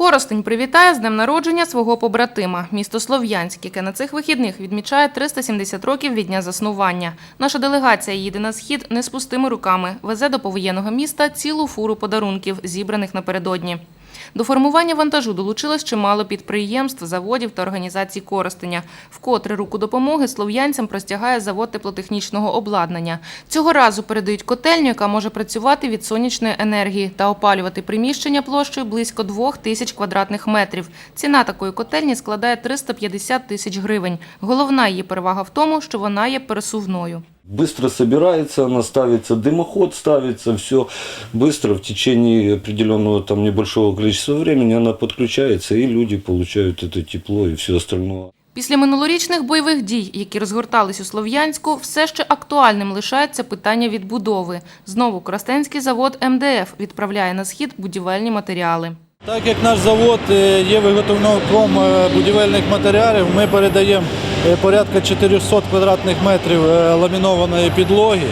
Коростень привітає з днем народження свого побратима. Місто Слов'янськ, яке на цих вихідних відмічає 370 років від дня заснування. Наша делегація їде на схід не з пустими руками. Везе до повоєнного міста цілу фуру подарунків, зібраних напередодні. До формування вантажу долучилось чимало підприємств, заводів та організацій Коростеня. Вкотре руку допомоги слов'янцям простягає завод теплотехнічного обладнання. Цього разу передають котельню, яка може працювати від сонячної енергії та опалювати приміщення площею близько двох тисяч квадратних метрів. Ціна такої котельні складає 350 тисяч гривень. Головна її перевага в тому, що вона є пересувною. Быстро собирается, она ставится, дымоход ставится, все быстро в течение определенного там небольшого количества времени она подключается, и люди получают это тепло и все остальное. Після минулорічних бойових дій, які розгортались у Слов'янську, все ще актуальним лишається питання відбудови. Знову Коростенський завод МДФ відправляє на схід будівельні матеріали. Так як наш завод е, є виготовником е, будівельних матеріалів, ми передаємо е, порядка 400 квадратних метрів е, ламінованої підлоги.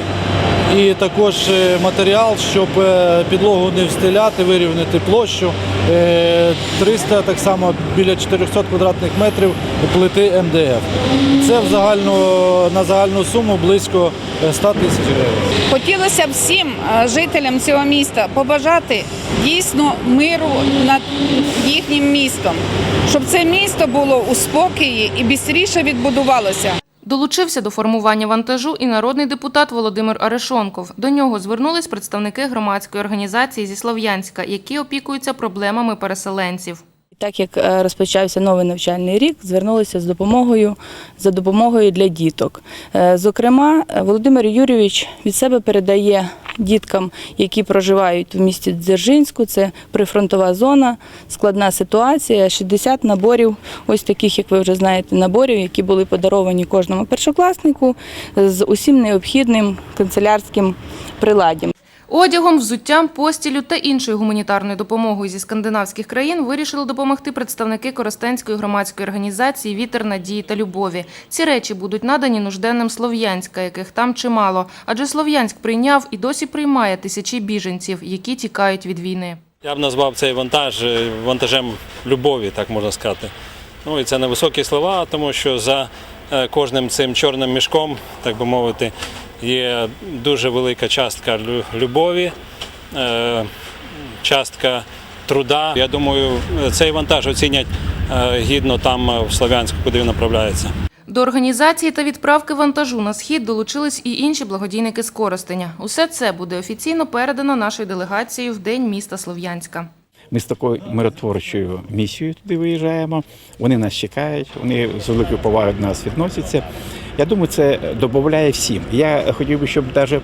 І також е, матеріал, щоб е, підлогу не встиляти, вирівняти площу. е, 300, так само біля 400 квадратних метрів плити МДФ. Це в загальну, на загальну суму близько е, 100 тисяч гривень. Хотілося б всім е, жителям цього міста побажати дійсно миру над їхнім містом, щоб це місто було у спокої і бістріше відбудувалося. Долучився до формування вантажу і народний депутат Володимир Арешонков. До нього звернулись представники громадської організації зі Слов'янська, які опікуються проблемами переселенців. Так як е, розпочався новий навчальний рік, звернулися з допомогою за допомогою для діток. Е, Зокрема, е, Володимир Юрійович від себе передає діткам, які проживають в місті Дзержинську. Це прифронтова зона, складна ситуація. 60 наборів, ось таких, як ви вже знаєте, наборів, які були подаровані кожному першокласнику з усім необхідним канцелярським приладдям. Одягом, взуттям, постілю та іншою гуманітарною допомогою зі скандинавських країн вирішили допомогти представники Коростенської громадської організації Вітер надії та любові. Ці речі будуть надані нужденним Слов'янська, яких там чимало. Адже Слов'янськ прийняв і досі приймає тисячі біженців, які тікають від війни. Я б назвав цей вантаж е, вантажем любові, так можна сказати. Ну і це не високі слова, тому що за е, кожним цим чорним мішком, так би мовити, є дуже велика частка любові, е, частка труда. Я думаю, цей вантаж оцінять е, гідно там е, в Слов'янську, куди він направляється. До організації та відправки вантажу на схід долучились і інші благодійники з Коростеня. Усе це буде офіційно передано нашою делегацією в день міста Слов'янська. Ми з такою миротворчою місією туди виїжджаємо. Вони нас чекають, вони з великою повагою до нас відносяться. Я думаю, це додає всім. Я хотів би, щоб навіть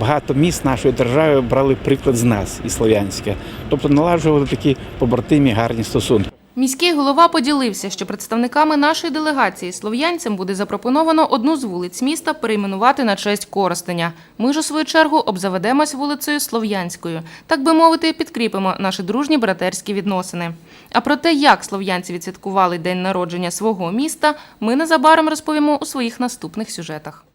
багато міст нашої держави брали приклад з нас із Слов'янська, тобто наладжували такі побратимі гарні стосунки. Міський голова поділився, що представниками нашої делегації слов'янцям буде запропоновано одну з вулиць міста перейменувати на честь Коростеня. Ми ж у свою чергу обзаведемось вулицею Слов'янською. Так би мовити, підкріпимо наші дружні братерські відносини. А про те, як слов'янці відсвяткували день народження свого міста, ми незабаром розповімо у своїх наступних сюжетах.